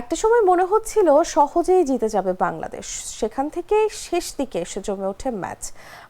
একটা সময় মনে হচ্ছিল সহজেই জিতে যাবে বাংলাদেশ। সেখান থেকে শেষ দিকে এসে জমে ওঠে ম্যাচ।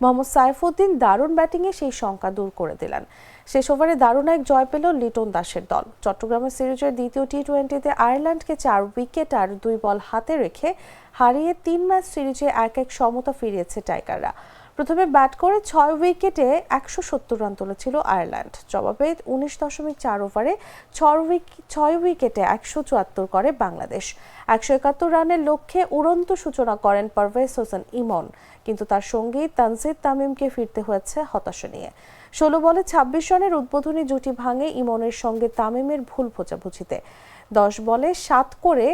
মোহাম্মদ সাইফুদ্দিন দারুণ ব্যাটিংয়ে সেই শঙ্কা দূর করে দিলেন। শেষ ওভারে দারুণ এক জয় পেল লিটন দাসের দল। চট্টগ্রামের সিরিজের দ্বিতীয় টি টোয়েন্টিতে আয়ারল্যান্ডকে চার উইকেট আর দুই বল হাতে রেখে হারিয়ে তিন ম্যাচ সিরিজে এক এক সমতা ফিরিয়েছে টাইগাররা। প্রথমে ব্যাট করে ছয় উইকেটে একশো সত্তর রান তুলেছিল আয়ারল্যান্ড। জবাবে উনিশ দশমিক চার ওভারে ছয় উইকেট ছয় উইকেটে একশো চুয়াত্তর করে বাংলাদেশ। একশো একাত্তর রানের লক্ষ্যে উড়ন্ত সূচনা করেন পারভেজ হোসেন ইমন, কিন্তু তার সঙ্গী তানজিদ তামিমকে ফিরতে হয়েছে হতাশা নিয়ে। ষোলো বলে ছাব্বিশ রানের উদ্বোধনী জুটি ভাঙে ইমনের সঙ্গে তামিমের ভুল বোঝাবুঝিতে। দশ বলে সাত করে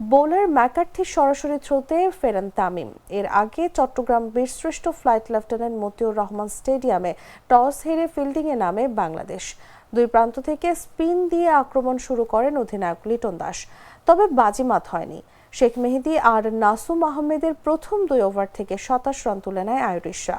বোলার ম্যাকার্থির সরাসরি থ্রোতে ফেরেন তামিম। এর আগে চট্টগ্রাম বীরশ্রেষ্ঠ ফ্লাইট লেফটেন্যান্ট মতিউর রহমান স্টেডিয়ামে টস হেরে ফিল্ডিংয়ে নামে বাংলাদেশ। দুই প্রান্ত থেকে স্পিন দিয়ে আক্রমণ শুরু করেন অধিনায়ক লিটন দাস। তবে বাজিমাত হয়নি। শেখ মেহেদী আর নাসুম আহমেদের প্রথম দুই ওভার থেকে সাতাশ রান তুলে নেয় আইরিশরা।